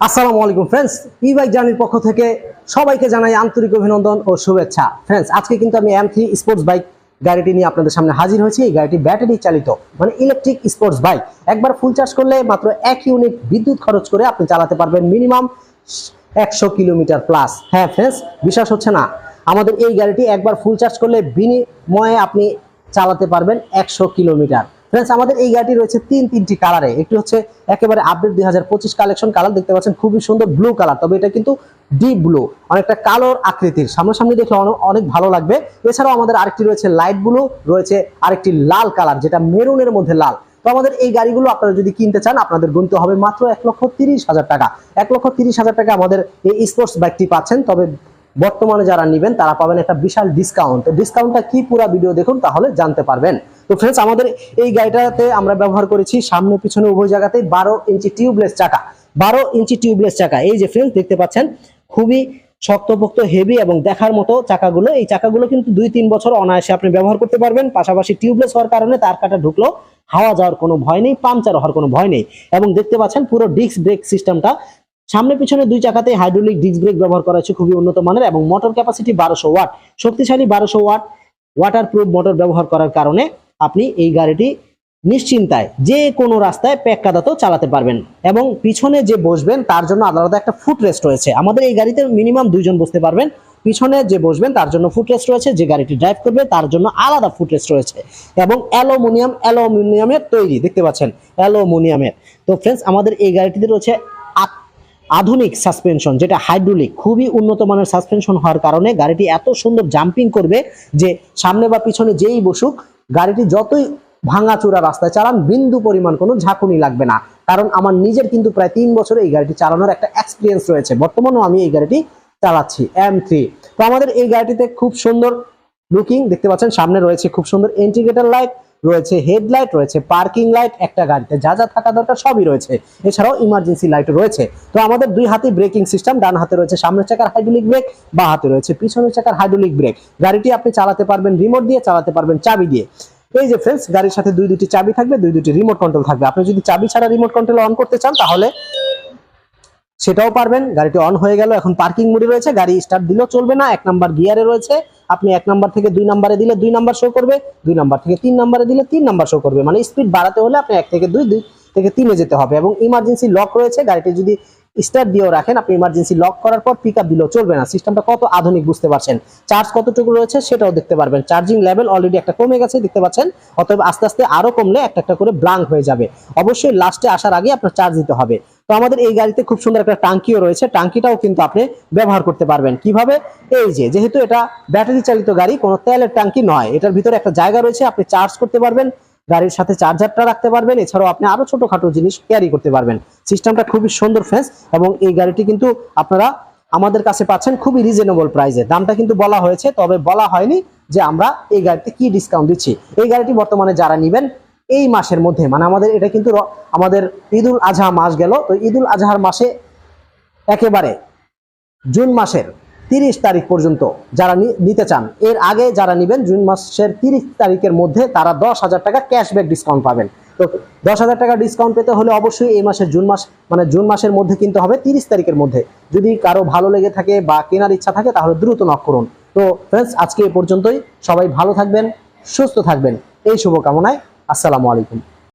আসসালামু আলাইকুম ফ্রেন্ডস ই বাইক জার্নির পক্ষ থেকে সবাইকে জানাই আন্তরিক অভিনন্দন ও শুভেচ্ছা। ফ্রেন্ডস আজকে কিন্তু আমি এম থ্রি স্পোর্টস বাইক গাড়িটি নিয়ে আপনাদের সামনে হাজির হয়েছি। এই গাড়িটি ব্যাটারি চালিত মানে ইলেকট্রিক স্পোর্টস বাইক একবার ফুল চার্জ করলে মাত্র এক ইউনিট বিদ্যুৎ খরচ করে আপনি চালাতে পারবেন মিনিমাম একশো কিলোমিটার প্লাস হ্যাঁ ফ্রেন্ডস বিশ্বাস হচ্ছে না? আমাদের এই গাড়িটি একবার ফুল চার্জ করলে বিনিময়ে আপনি চালাতে পারবেন একশো কিলোমিটার। ফ্রেন্ডস আমাদের এই গাড়িটি রয়েছে তিন, তিনটি কালারে একটি হচ্ছে একেবারে আপডেট দুই হাজার পঁচিশ কালেকশন কালার দেখতে পাচ্ছেন, খুবই সুন্দর ব্লু কালার তবে এটা কিন্তু ডিপ ব্লু অনেকটা কালোর আকৃতির। সামনাসামনি দেখলে অনেক ভালো লাগবে। এছাড়াও আমাদের আরেকটি রয়েছে লাইট ব্লু রয়েছে আরেকটি লাল কালার যেটা মেরুনের মধ্যে লাল। তো আমাদের এই গাড়িগুলো আপনারা যদি কিনতে চান, আপনাদের গুনতে হবে মাত্র এক লক্ষ তিরিশ হাজার টাকা। এক লক্ষ তিরিশ হাজার টাকা আমাদের এই স্পোর্টস বাইকটি পাচ্ছেন। তবে বর্তমানে যারা নেবেন, তারা পাবেন একটা বিশাল ডিসকাউন্ট ডিসকাউন্টটা কি পুরো ভিডিও দেখুন, তাহলে জানতে পারবেন। তো ফ্রেন্ডস আমাদের এই গাড়িটাতে আমরা ব্যবহার করেছি সামনে পিছনে উভয় জায়গাতেই বারো ইঞ্চি টিউবলেস চাকা। বারো ইঞ্চি টিউবলেস চাকা। এই যে ফ্রেন্ডস দেখতে পাচ্ছেন, খুবই শক্তপোক্ত হেভি এবং দেখার মতো চাকাগুলো। এই চাকাগুলো কিন্তু দুই তিন বছর অনায়াসে আপনি ব্যবহার করতে পারবেন। পাশাপাশি টিউবলেস হওয়ার কারণে তার কাটা ঢুকলো, হাওয়া যাওয়ার কোনো ভয় নেই, পাংচার হওয়ার কোনো ভয় নেই। এবং দেখতে পাচ্ছেন, পুরো ডিস্ক ব্রেক সিস্টেমটা সামনে পিছনে দুই চাকাতে হাইড্রোলিক ডিস্ক ব্রেক ব্যবহার করা হয়েছে, খুবই উন্নত মানের এবং মোটর ক্যাপাসিটি বারোশো ওয়াট শক্তিশালী বারোশো ওয়াট ওয়াটার প্রুফ মোটর ব্যবহার করার কারণে আপনি এই গাড়িটি নিশ্চিন্তায় যে কোনো রাস্তায় প্যাক কাদাতেও চালাতে পারবেন এবং পিছনে যে বসবেন, তার জন্য আলাদা একটা ফুট রেস্ট রয়েছে। আমাদের এই গাড়িতে মিনিমাম দুইজন বসতে পারবেন। পিছনে যে বসবেন, তার জন্য ফুট রেস্ট রয়েছে। যে গাড়িটি ড্রাইভ করবে, তার জন্য আলাদা ফুট রেস্ট রয়েছে এবং অ্যালুমিনিয়াম, অ্যালুমিনিয়ামের তৈরি, দেখতে পাচ্ছেন? অ্যালুমিনিয়ামের। তো ফ্রেন্ডস আমাদের এই গাড়িটিতে রয়েছে আধুনিক সাসপেনশন যেটা হাইড্রোলিক খুবই উন্নত মানের সাসপেনশন হওয়ার কারণে গাড়িটি এত সুন্দর জাম্পিং করবে যে সামনে বা পিছনে যেই বসুক, গাড়িটি যতই ভাঙাচুরা রাস্তায় চালান, বিন্দু পরিমাণ কোনো ঝাঁকুনি লাগবে না। কারণ আমার নিজের কিন্তু প্রায় তিন বছরে এই গাড়িটি চালানোর একটা এক্সপিরিয়েন্স রয়েছে। বর্তমানেও আমি এই গাড়িটি চালাচ্ছি এম থ্রি তো আমাদের এই গাড়িটিতে খুব সুন্দর লুকিং দেখতে পাচ্ছেন, সামনে রয়েছে খুব সুন্দর ইন্ডিকেটর লাইট রয়েছে হেডলাইট রয়েছে পার্কিং লাইট একটা গাড়িতে যা যা থাকা দরকার সবই রয়েছে। এছাড়াও ইমার্জেন্সি লাইট রয়েছে। তো আমাদের দুই হাতে ব্রেকিং সিস্টেম ডান হাতে রয়েছে সামনের চাকার হাইড্রোলিক ব্রেক বা হাতে রয়েছে পিছনের চাকার হাইড্রোলিক ব্রেক গাড়িটি আপনি চালাতে পারবেন রিমোট দিয়ে, চালাতে পারবেন চাবি দিয়ে। এই যে ফ্রেন্ডস গাড়ির সাথে দুই দুটি চাবি থাকবে, দুই দুটি রিমোট কন্ট্রোল থাকবে। আপনি যদি চাবি ছাড়া রিমোট কন্ট্রোল অন করতে চান, তাহলে সেটাও পারবেন, গাড়িটি অন হয়ে গেল, এখন পার্কিং মুডি রয়েছে, গাড়ি স্টার্ট দিলেও চলবে না, এক নাম্বার গিয়ারে রয়েছে, আপনি এক নাম্বার থেকে দুই নাম্বারে দিলে দুই নাম্বার শো করবে, দুই নাম্বার থেকে তিন নাম্বারে দিলে তিন নাম্বার শো করবে মানে স্পিড বাড়াতে হলে আপনি এক থেকে দুই দুই থেকে তিনে যেতে হবে এবং ইমার্জেন্সি লক রয়েছে। গাড়িটি যদি স্টার্ট দিয়েও রাখেন, আপনি ইমার্জেন্সি লক করার পর পিক আপ দিলেও চলবে না। সিস্টেমটা কত আধুনিক বুঝতে পারছেন। চার্জ কতটুকু রয়েছে সেটাও দেখতে পারবেন। চার্জিং লেভেল অলরেডি একটা কমে গেছে, দেখতে পাচ্ছেন? অতএব আস্তে আস্তে আরও কমলে একটা একটা করে ব্লাঙ্ক হয়ে যাবে। অবশ্যই লাস্টে আসার আগে আপনার চার্জ দিতে হবে। তো আমাদের এই গাড়িতে খুব সুন্দর একটা টাঙ্কিও রয়েছে। টাঙ্কিটাও কিন্তু আপনি ব্যবহার করতে পারবেন। কীভাবে? এই যে, যেহেতু এটা ব্যাটারি চালিত গাড়ি, কোনো তেলের টাঙ্কি নয়। এটার ভিতরে একটা জায়গা রয়েছে, আপনি চার্জ করতে পারবেন। গাড়ির সাথে চার্জারটা রাখতে পারবেন। এছাড়াও আপনি আরও ছোটখাটো জিনিস ক্যারি করতে পারবেন। সিস্টেমটা খুবই সুন্দর ফ্রেন্স এবং এই গাড়িটি কিন্তু আপনারা আমাদের কাছে পাচ্ছেন খুবই রিজনেবল প্রাইসে দামটা কিন্তু বলা হয়েছে, তবে বলা হয়নি যে আমরা এই গাড়িতে কি ডিসকাউন্ট দিচ্ছি। এই গাড়িটি বর্তমানে যারা নেবেন, এই মাসের মধ্যে মানে আমাদের এটা কিন্তু আমাদের ঈদুল আজহা মাস গেল, তো ঈদুল আজহার মাসে একেবারে জুন মাসের তিরিশ তারিখ পর্যন্ত যারা নিতে চান। এর আগে যারা নেবেন, জুন মাসের তিরিশ তারিখের মধ্যে তারা দশ হাজার টাকা ক্যাশব্যাক ডিসকাউন্ট পাবেন। তো দশ হাজার টাকা ডিসকাউন্ট পেতে হলে অবশ্যই এই মাসের জুন মাস মানে জুন মাসের মধ্যে কিনতে হবে তিরিশ তারিখের মধ্যে। যদি কারও ভালো লেগে থাকে বা কেনার ইচ্ছা থাকে তাহলে দ্রুত নক করুন। তো ফ্রেন্ডস আজকে এ পর্যন্তই। সবাই ভালো থাকবেন, সুস্থ থাকবেন। এই শুভকামনায় আসসালামু আলাইকুম।